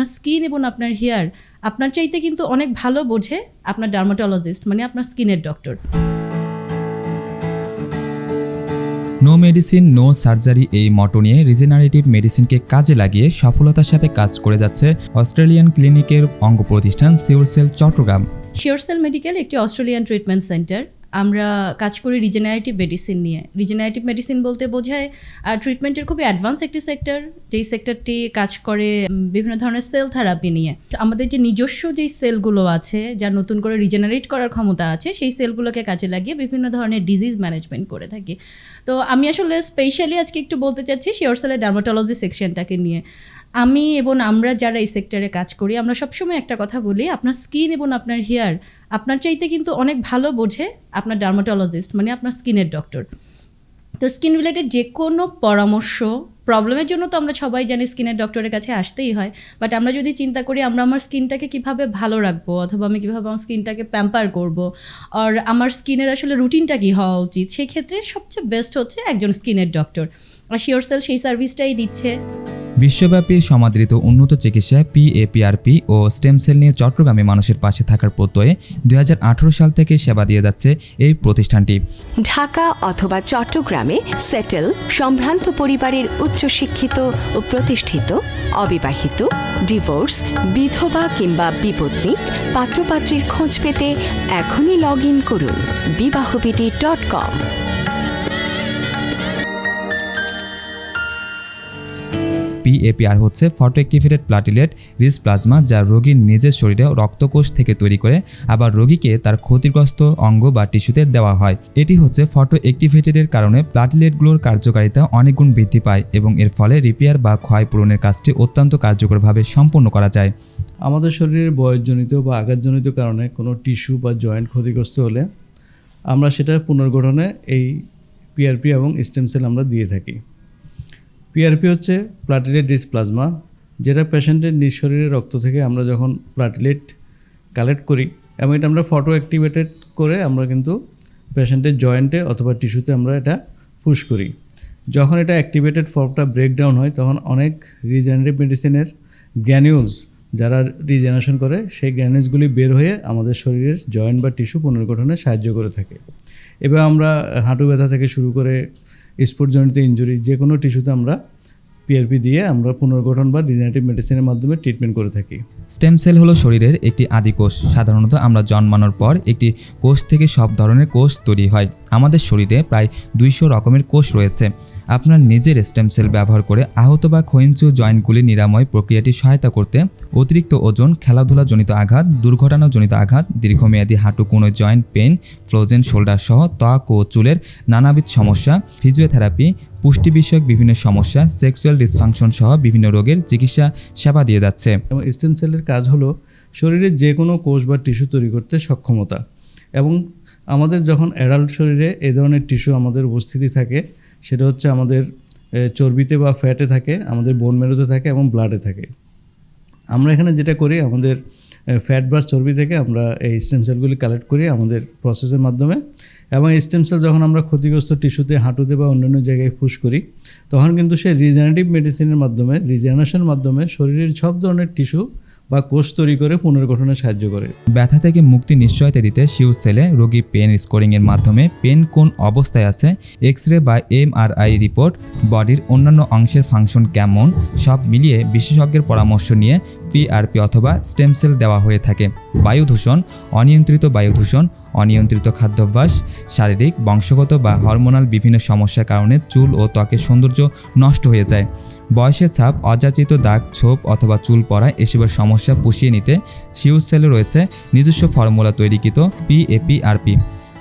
আপনার স্কিন এবং আপনার হেয়ার আপনার চাইতে কিন্তু অনেক ভালো বোঝে আপনার ডার্মাটোলজিস্ট মানে আপনার স্কিনের doctor no medicine no surgery এই মটো নিয়ে রিজেনারেটিভ মেডিসিনকে কাজে লাগিয়ে সফলতার সাথে কাজ করে যাচ্ছে অস্ট্রেলিয়ান ক্লিনিকের অঙ্গ প্রতিষ্ঠান সিউরসেল চট্টগ্রাম। শিওরসেল মেডিকেল একটি অস্ট্রেলিয়ান ট্রিটমেন্ট সেন্টার আমরা কাজ করি রিজেনারেটিভ মেডিসিন নিয়ে। রিজেনারেটিভ মেডিসিন বলতে বোঝায় ট্রিটমেন্টের খুবই অ্যাডভান্স একটি সেক্টর যেই সেক্টরটি কাজ করে বিভিন্ন ধরনের সেল থেরাপি নিয়ে। আমাদের যে নিজস্ব যেই সেলগুলো আছে, যা নতুন করে রিজেনারেট করার ক্ষমতা আছে, সেই সেলগুলোকে কাজে লাগিয়ে বিভিন্ন ধরনের ডিজিজ ম্যানেজমেন্ট করে থাকি। তো আমি আসলে স্পেশালি আজকে একটু বলতে চাচ্ছি শিওর সেলের ডার্মাটোলজি সেকশনটাকে নিয়ে। আমি এবং আমরা যারা এই সেক্টরে কাজ করি, আমরা সবসময় একটা কথা বলি, আপনার স্কিন এবং আপনার হেয়ার আপনার চাইতে কিন্তু অনেক ভালো বোঝে আপনার ডার্মাটোলজিস্ট মানে আপনার স্কিনের ডক্টর তো স্কিন রিলেটেড যে কোনো পরামর্শ প্রবলেমের জন্য তো আমরা সবাই জানি স্কিনের ডক্টরের কাছে আসতেই হয় বাট আমরা যদি চিন্তা করি আমরা আমার স্কিনটাকে কীভাবে ভালো রাখব, অথবা আমি কীভাবে আমার স্কিনটাকে প্যাম্পার করব, আর আমার স্কিনের আসলে রুটিনটা কী হওয়া উচিত সেই ক্ষেত্রে সবচেয়ে বেস্ট হচ্ছে একজন স্কিনের ডক্টর আর শিওরসেল সেই সার্ভিসটাই দিচ্ছে। বিশ্বব্যাপী সমাদৃত উন্নত চিকিৎসায় পিএপিআরপি ও স্টেম সেল নিয়ে চট্টগ্রামে মানুষের পাশে থাকার প্রত্যয়ে দু হাজার আঠারো সাল থেকে সেবা দিয়ে যাচ্ছে এই প্রতিষ্ঠানটি। ঢাকা অথবা চট্টগ্রামে সেটেল সম্ভ্রান্ত পরিবারের উচ্চশিক্ষিত ও প্রতিষ্ঠিত, অবিবাহিত ডিভোর্স বিধবা কিংবা বিপত্নী পাত্রপাত্রীর খোঁজ পেতে এখনই লগ ইন করুন বিবাহবিডি ডট কম পিএপিআর হচ্ছে photo activated platelet rich plasma যা রোগীর নিজের শরীরে রক্তকোষ থেকে তৈরি করে আবার রোগীকে তার ক্ষতিগ্রস্ত অঙ্গ বা টিস্যুতে দেওয়া হয়। এটি হচ্ছে ফটো অ্যাক্টিভেটেডের কারণে প্লাটিলেটগুলোর কার্যকারিতা অনেক গুণ বৃদ্ধি পায় এবং এর ফলে রিপেয়ার বা ক্ষয় পূরণের কাজটি অত্যন্ত কার্যকরভাবে সম্পন্ন করা যায়। আমাদের শরীরের বয়সজনিত বা আঘাতজনিত কারণে কোনো টিস্যু বা জয়েন্ট ক্ষতিগ্রস্ত হলে আমরা সেটা পুনর্গঠনে এই পিআরপি এবং স্টেম সেল আমরা দিয়ে থাকি। পিআরপি হচ্ছে প্লাটিলেট ডিসপ্লাজমা যেটা পেশেন্টের নিজ শরীরের রক্ত থেকে আমরা যখন প্লাটিলেট কালেক্ট করি এবং এটা আমরা ফটো অ্যাক্টিভেটেড করে আমরা কিন্তু পেশেন্টের জয়েন্টে অথবা টিস্যুতে আমরা এটা পুশ করি। যখন এটা অ্যাক্টিভেটেড ফর্মটা ব্রেকডাউন হয়, তখন অনেক রিজেনারেটিভ মেডিসিনের গ্র্যানিউলস যারা রিজেনারেশন করে, সেই গ্র্যানিউলসগুলি বের হয়ে আমাদের শরীরের জয়েন্ট বা টিস্যু পুনর্গঠনে সাহায্য করে থাকে। এবার আমরা হাঁটু ব্যথা থেকে শুরু করে স্পোর্টজনিত ইঞ্জুরি যে কোনো টিস্যুতে আমরা পিআরপি দিয়ে আমরা পুনর্গঠন বা রিজেনারেটিভ মেডিসিনের মাধ্যমে ট্রিটমেন্ট করে থাকি। স্টেম সেল হলো শরীরের একটি আদি কোষ। সাধারণত আমরা জন্মানোর পর একটি কোষ থেকে সব ধরনের কোষ তৈরি হয়। আমাদের শরীরে প্রায় দুইশো রকমের কোষ রয়েছে। আপনার নিজের স্টেম সেল ব্যবহার করে আহত বা ক্ষয়িঞ্চু জয়েন্টগুলি নিরাময় প্রক্রিয়াটি সহায়তা করতে অতিরিক্ত ওজন, খেলাধুলাজনিত আঘাত, দুর্ঘটনাজনিত আঘাত, দীর্ঘমেয়াদী হাঁটু কোনো জয়েন্ট পেন ফ্রোজেন শোল্ডার সহ ত্বক ও চুলের নানাবিধ সমস্যা ফিজিওথেরাপি পুষ্টি বিষয়ক বিভিন্ন সমস্যা সেক্সুয়াল ডিসফাংশন সহ বিভিন্ন রোগের চিকিৎসা সেবা দিয়ে যাচ্ছে। এবং স্টেম সেলের কাজ হলো শরীরের যে কোনো কোষ বা টিস্যু তৈরি করতে সক্ষমতা। এবং আমাদের যখন অ্যাডাল্ট শরীরে এ ধরনের টিস্যু আমাদের উপস্থিতি থাকে, সেটা হচ্ছে আমাদের চর্বিতে বা ফ্যাটে থাকে, আমাদের বোন মেরুতে থাকে এবং ব্লাডে থাকে। আমরা এখানে যেটা করি, আমাদের ফ্যাট বা চর্বি থেকে আমরা এই স্টেম সেলগুলি কালেক্ট করি আমাদের প্রসেসের মাধ্যমে। এবং স্টেম সেল যখন আমরা ক্ষতিগ্রস্ত টিস্যুতে হাঁটুতে বা অন্যান্য জায়গায় ফুস করি, তখন কিন্তু সে রিজেনারেটিভ মেডিসিনের মাধ্যমে রিজেনারেশনের মাধ্যমে শরীরের সব ধরনের টিস্যু বা কোষ তৈরি করে পুনর্গঠনে সাহায্য করে। ব্যথা থেকে মুক্তি নিশ্চয়তা দিতে শিউ সেলে রোগী পেন স্কোরিংয়ের মাধ্যমে পেন কোন অবস্থায় আছে এক্স রে বা এমআরআই রিপোর্ট বডির অন্যান্য অংশের ফাংশন কেমন, সব মিলিয়ে বিশেষজ্ঞের পরামর্শ নিয়ে পিআরপি অথবা স্টেম সেল দেওয়া হয়ে থাকে। বায়ু দূষণ অনিয়ন্ত্রিত বায়ু দূষণ অনিয়ন্ত্রিত খাদ্যাভ্যাস, শারীরিক, বংশগত বা হরমোনাল বিভিন্ন সমস্যার কারণে চুল ও ত্বকের সৌন্দর্য নষ্ট হয়ে যায়। বয়সের ছাপ, অযাচিত দাগ, ছোপ অথবা চুল পড়া এসবের সমস্যা পুষিয়ে নিতে শিউর সেলে রয়েছে নিজস্ব ফর্মুলা তৈরিকৃত পিএপিআরপি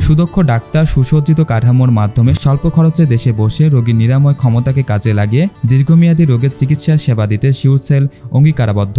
সুদক্ষ ডাক্তার, সুসজ্জিত কাঠামোর মাধ্যমে স্বল্প খরচে দেশে বসে রোগীর নিরাময় ক্ষমতাকে কাজে লাগিয়ে দীর্ঘমেয়াদী রোগের চিকিৎসা সেবা দিতে শিউর সেল অঙ্গীকারাবদ্ধ।